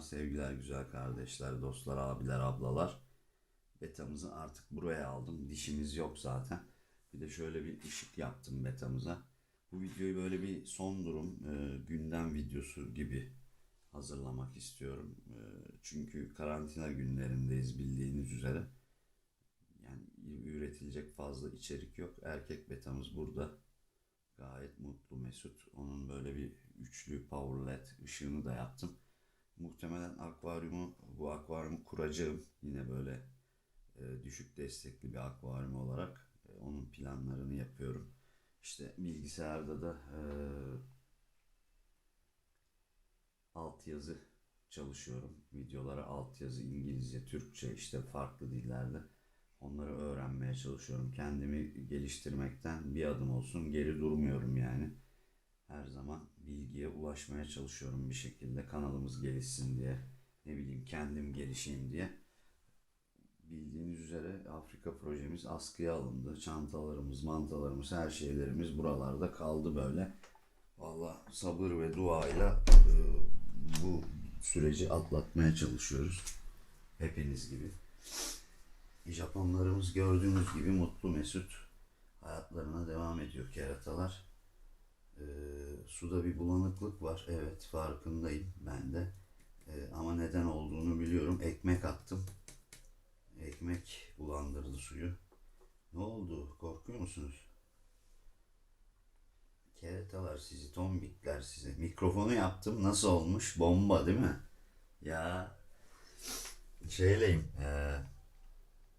selamlar, sevgiler güzel kardeşler, dostlar, abiler, ablalar. Betamızı artık buraya aldım. Dişimiz yok zaten. Bir de şöyle bir ışık yaptım betamıza. Bu videoyu böyle bir son durum, e, gündem videosu gibi hazırlamak istiyorum. E, çünkü karantina günlerindeyiz bildiğiniz üzere. Yani üretilecek fazla içerik yok. Erkek betamız burada. Gayet mutlu Mesut. Onun böyle bir üçlü power led ışığını da yaptım. Muhtemelen akvaryumu bu akvaryumu kuracağım. Yine böyle e, düşük destekli bir akvaryum olarak e, onun planlarını yapıyorum. İşte bilgisayarda da e, altyazı çalışıyorum. Videolara altyazı İngilizce, Türkçe işte farklı dillerde onları öğrenmeye çalışıyorum. Kendimi geliştirmekten bir adım olsun geri durmuyorum yani. Her zaman bilgiye ulaşmaya çalışıyorum bir şekilde. Kanalımız gelişsin diye. Ne bileyim kendim gelişeyim diye. Bildiğiniz üzere Afrika projemiz askıya alındı. Çantalarımız, mantalarımız, her şeylerimiz buralarda kaldı böyle. Valla sabır ve duayla e, bu süreci atlatmaya çalışıyoruz. Hepiniz gibi. Japonlarımız gördüğünüz gibi mutlu mesut hayatlarına devam ediyor keratalar. Ee, suda bir bulanıklık var. Evet farkındayım ben de. Ee, ama neden olduğunu biliyorum. Ekmek attım. Ekmek bulandırdı suyu. Ne oldu? Korkuyor musunuz? Keratalar sizi, tombikler sizi. Mikrofonu yaptım. Nasıl olmuş? Bomba değil mi? Ya şeyleyim. eee,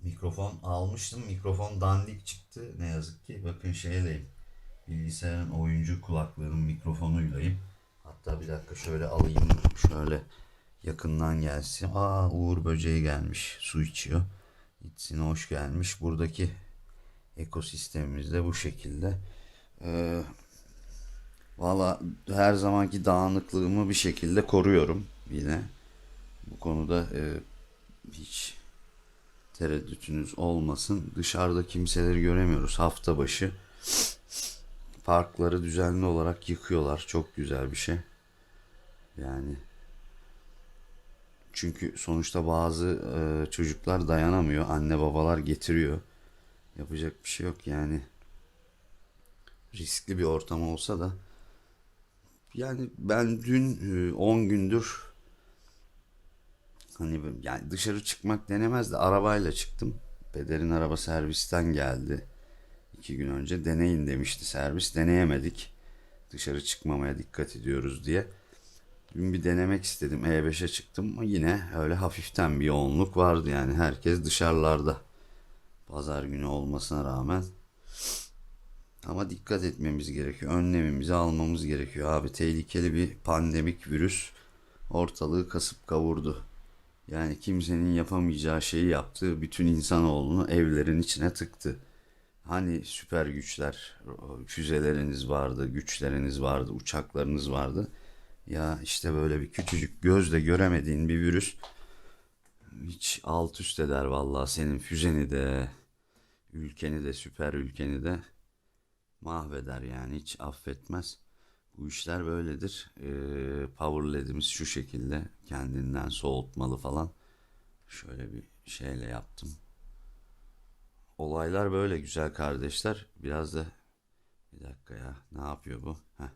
mikrofon almıştım. Mikrofon dandik çıktı. Ne yazık ki. Bakın şeyleyim. Bilgisayarın oyuncu kulaklığının mikrofonuylayım. Hatta bir dakika şöyle alayım. Şöyle yakından gelsin. Aa Uğur böceği gelmiş. Su içiyor. İçsin hoş gelmiş. Buradaki ekosistemimiz de bu şekilde. Ee, Valla her zamanki dağınıklığımı bir şekilde koruyorum yine. Bu konuda e, hiç tereddütünüz olmasın. Dışarıda kimseleri göremiyoruz hafta başı. Parkları düzenli olarak yıkıyorlar. Çok güzel bir şey. Yani çünkü sonuçta bazı e, çocuklar dayanamıyor. Anne babalar getiriyor. Yapacak bir şey yok yani. Riskli bir ortam olsa da yani ben dün e, 10 gündür hani yani dışarı çıkmak denemez de arabayla çıktım. Pederin araba servisten geldi. İki gün önce deneyin demişti servis. Deneyemedik. Dışarı çıkmamaya dikkat ediyoruz diye. Dün bir denemek istedim. E5'e çıktım yine öyle hafiften bir yoğunluk vardı yani. Herkes dışarılarda. Pazar günü olmasına rağmen. Ama dikkat etmemiz gerekiyor. Önlemimizi almamız gerekiyor. Abi tehlikeli bir pandemik virüs ortalığı kasıp kavurdu. Yani kimsenin yapamayacağı şeyi yaptı. Bütün insanoğlunu evlerin içine tıktı. Hani süper güçler, füzeleriniz vardı, güçleriniz vardı, uçaklarınız vardı. Ya işte böyle bir küçücük gözle göremediğin bir virüs hiç alt üst eder vallahi senin füzeni de, ülkeni de, süper ülkeni de mahveder yani hiç affetmez. Bu işler böyledir. Ee, power led'imiz şu şekilde kendinden soğutmalı falan. Şöyle bir şeyle yaptım. Olaylar böyle güzel kardeşler. Biraz da bir dakika ya ne yapıyor bu? Heh.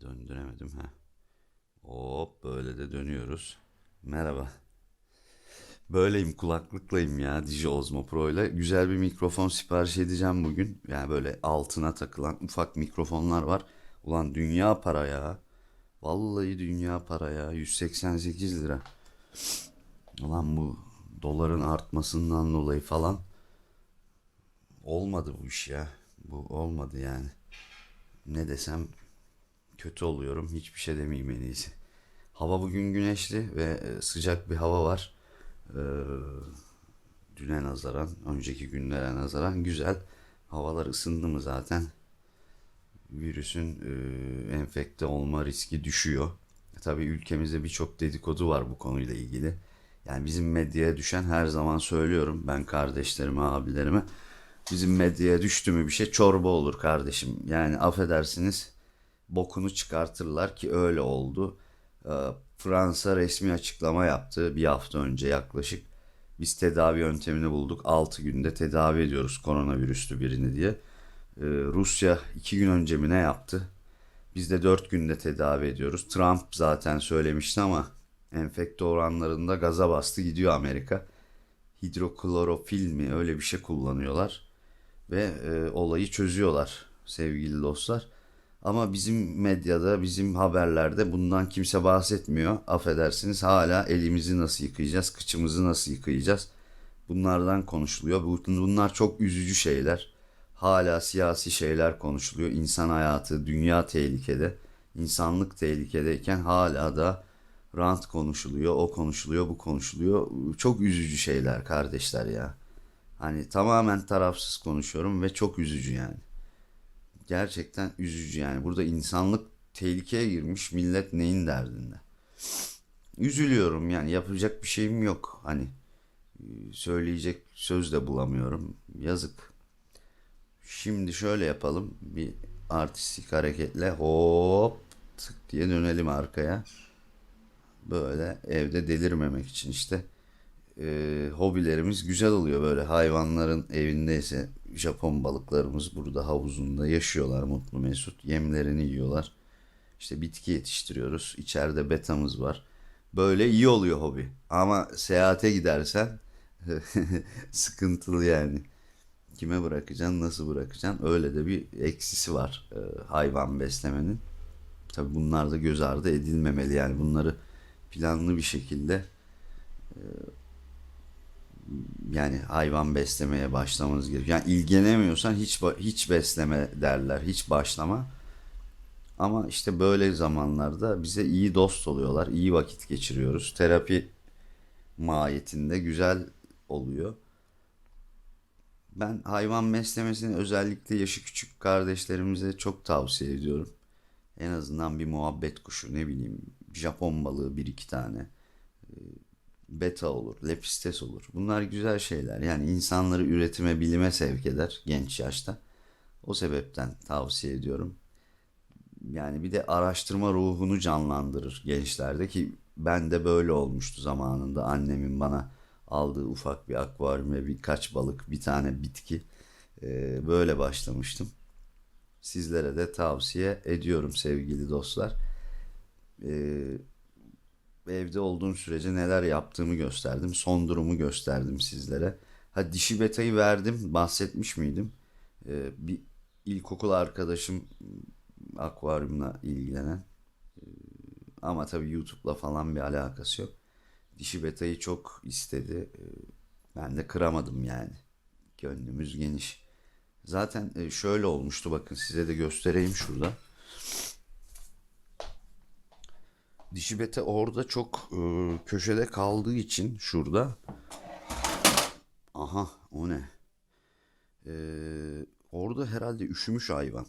Döndüremedim ha. Hop böyle de dönüyoruz. Merhaba. Böyleyim kulaklıklayım ya Digi Osmo Pro ile. Güzel bir mikrofon sipariş edeceğim bugün. Yani böyle altına takılan ufak mikrofonlar var. Ulan dünya para ya. Vallahi dünya para ya. 188 lira. Ulan bu doların artmasından dolayı falan olmadı bu iş ya. Bu olmadı yani. Ne desem kötü oluyorum. Hiçbir şey demeyeyim en iyisi. Hava bugün güneşli ve e, sıcak bir hava var. Ee, düne nazaran, önceki günlere nazaran güzel. Havalar ısındı mı zaten virüsün e, enfekte olma riski düşüyor. Tabii ülkemizde birçok dedikodu var bu konuyla ilgili. Yani bizim medyaya düşen her zaman söylüyorum ben kardeşlerime, abilerime. Bizim medyaya düştü mü bir şey çorba olur kardeşim. Yani affedersiniz bokunu çıkartırlar ki öyle oldu. Ee, Fransa resmi açıklama yaptı bir hafta önce yaklaşık. Biz tedavi yöntemini bulduk. 6 günde tedavi ediyoruz koronavirüslü birini diye. Ee, Rusya 2 gün önce mi ne yaptı? Biz de 4 günde tedavi ediyoruz. Trump zaten söylemişti ama enfekte oranlarında gaza bastı gidiyor Amerika. Hidroklorofil mi öyle bir şey kullanıyorlar ve e, olayı çözüyorlar sevgili dostlar. Ama bizim medyada, bizim haberlerde bundan kimse bahsetmiyor. Affedersiniz hala elimizi nasıl yıkayacağız, kıçımızı nasıl yıkayacağız? Bunlardan konuşuluyor. Bu- Bunlar çok üzücü şeyler. Hala siyasi şeyler konuşuluyor. İnsan hayatı, dünya tehlikede, insanlık tehlikedeyken hala da rant konuşuluyor, o konuşuluyor, bu konuşuluyor. Çok üzücü şeyler kardeşler ya. Hani tamamen tarafsız konuşuyorum ve çok üzücü yani. Gerçekten üzücü yani. Burada insanlık tehlikeye girmiş, millet neyin derdinde. Üzülüyorum yani yapacak bir şeyim yok. Hani e, söyleyecek söz de bulamıyorum. Yazık. Şimdi şöyle yapalım. Bir artistik hareketle hop tık diye dönelim arkaya. Böyle evde delirmemek için işte e, hobilerimiz güzel oluyor. Böyle hayvanların evindeyse Japon balıklarımız burada havuzunda yaşıyorlar mutlu mesut. Yemlerini yiyorlar. İşte bitki yetiştiriyoruz. İçeride betamız var. Böyle iyi oluyor hobi. Ama seyahate gidersen sıkıntılı yani. Kime bırakacaksın nasıl bırakacaksın? Öyle de bir eksisi var e, hayvan beslemenin. Tabi bunlar da göz ardı edilmemeli yani. Bunları planlı bir şekilde yani hayvan beslemeye başlamanız gerekiyor. Yani ilgilenemiyorsan hiç hiç besleme derler, hiç başlama. Ama işte böyle zamanlarda bize iyi dost oluyorlar, iyi vakit geçiriyoruz. Terapi mahiyetinde güzel oluyor. Ben hayvan beslemesini özellikle yaşı küçük kardeşlerimize çok tavsiye ediyorum. En azından bir muhabbet kuşu ne bileyim Japon balığı bir iki tane beta olur, lepistes olur. Bunlar güzel şeyler. Yani insanları üretime, bilime sevk eder genç yaşta. O sebepten tavsiye ediyorum. Yani bir de araştırma ruhunu canlandırır gençlerde ki ben de böyle olmuştu zamanında. Annemin bana aldığı ufak bir akvaryum ve birkaç balık, bir tane bitki. Ee, böyle başlamıştım. Sizlere de tavsiye ediyorum sevgili dostlar. Ee, evde olduğum sürece neler yaptığımı gösterdim. Son durumu gösterdim sizlere. Ha dişi betayı verdim. Bahsetmiş miydim? Ee, bir ilkokul arkadaşım akvaryumla ilgilenen. Ee, ama tabii YouTube'la falan bir alakası yok. Dişi betayı çok istedi. Ee, ben de kıramadım yani. Gönlümüz geniş. Zaten e, şöyle olmuştu bakın size de göstereyim şurada. Dişi bete orada çok e, köşede kaldığı için şurada. Aha o ne? Ee, orada herhalde üşümüş hayvan.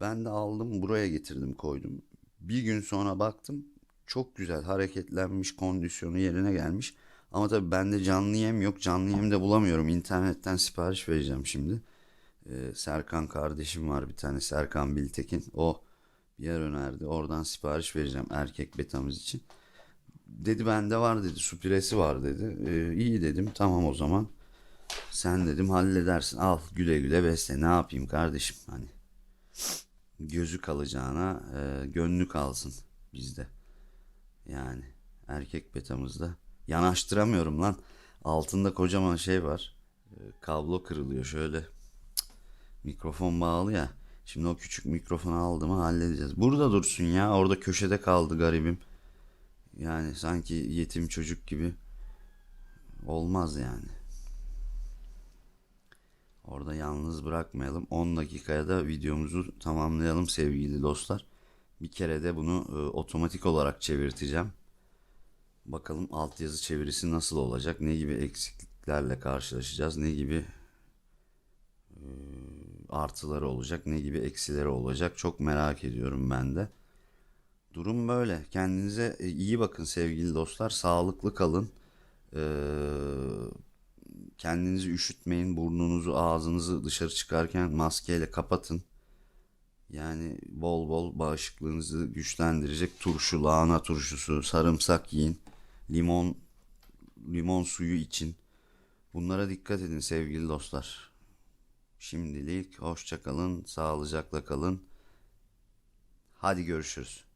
Ben de aldım buraya getirdim koydum. Bir gün sonra baktım çok güzel hareketlenmiş kondisyonu yerine gelmiş. Ama tabii bende canlı yem yok. Canlı yem de bulamıyorum. İnternetten sipariş vereceğim şimdi. Ee, Serkan kardeşim var bir tane Serkan Biltekin. O bir yer önerdi. Oradan sipariş vereceğim erkek betamız için. Dedi bende var dedi. Su piresi var dedi. Ee, iyi dedim. Tamam o zaman. Sen dedim halledersin. Al güle güle besle. Ne yapayım kardeşim hani. Gözü kalacağına e, gönlü kalsın bizde. Yani erkek betamızda. Yanaştıramıyorum lan. Altında kocaman şey var. E, kablo kırılıyor şöyle. Mikrofon bağlı ya. Şimdi o küçük mikrofonu aldım halledeceğiz. Burada dursun ya. Orada köşede kaldı garibim. Yani sanki yetim çocuk gibi. Olmaz yani. Orada yalnız bırakmayalım. 10 dakikaya da videomuzu tamamlayalım sevgili dostlar. Bir kere de bunu e, otomatik olarak çevirteceğim. Bakalım altyazı çevirisi nasıl olacak? Ne gibi eksikliklerle karşılaşacağız? Ne gibi e, artıları olacak? Ne gibi eksileri olacak? Çok merak ediyorum ben de. Durum böyle. Kendinize e, iyi bakın sevgili dostlar. Sağlıklı kalın. Ee, kendinizi üşütmeyin. Burnunuzu, ağzınızı dışarı çıkarken maskeyle kapatın. Yani bol bol bağışıklığınızı güçlendirecek turşu, lahana turşusu, sarımsak yiyin. Limon limon suyu için. Bunlara dikkat edin sevgili dostlar. Şimdilik hoşça kalın, sağlıcakla kalın. Hadi görüşürüz.